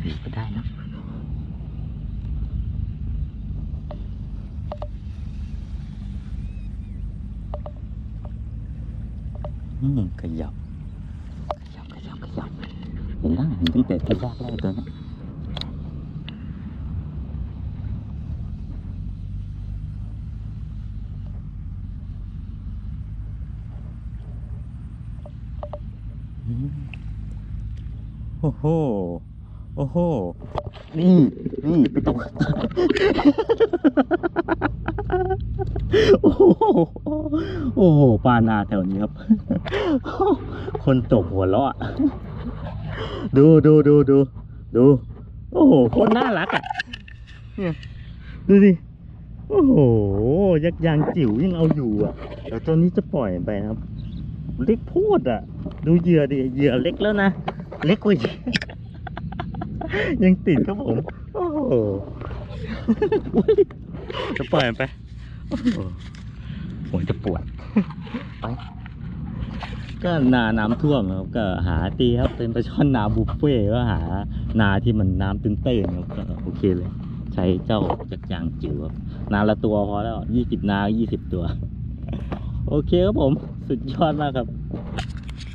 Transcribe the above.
ถือก็ได้นะอืมขยับขยับขยับขยับเห็นแโอ้โห โอ้โห นี่ นี่ไปตกโอ้โห โอ้โห ปลานาแถวนี้ครับ คนตกหัวเราะอะดูดูดูดูดู โอ้โห คนน่ารักอะ เนี่ย ดูดิ โอ้โห ยักษ์ยางจิ๋วยังเอาอยู่อะเดี๋ยวตัวนี้จะปล่อยไปครับ เล็กโพูดอะ ดูเหยื่อดิ เหยื่อเล็กแล้วนะ เล็กกว่าเหยื่อยังติดครับผม โอ้โหอุ๊ยจะปล่อยมันไปโอ้โหหัวจะปวดไปก็นาน้ำท่วมครับก็หาตีครับเป็นปลาช่อนนาบุฟเฟ่ต์ก็หานาที่มันน้ำตื้นๆครับก็โอเคเลย ใช้เจ้าจักรยางจิ๋วครับนาละตัวพอแล้วยี่สิบนายี่สิบตัว โอเคครับผม สุดยอดมากครับ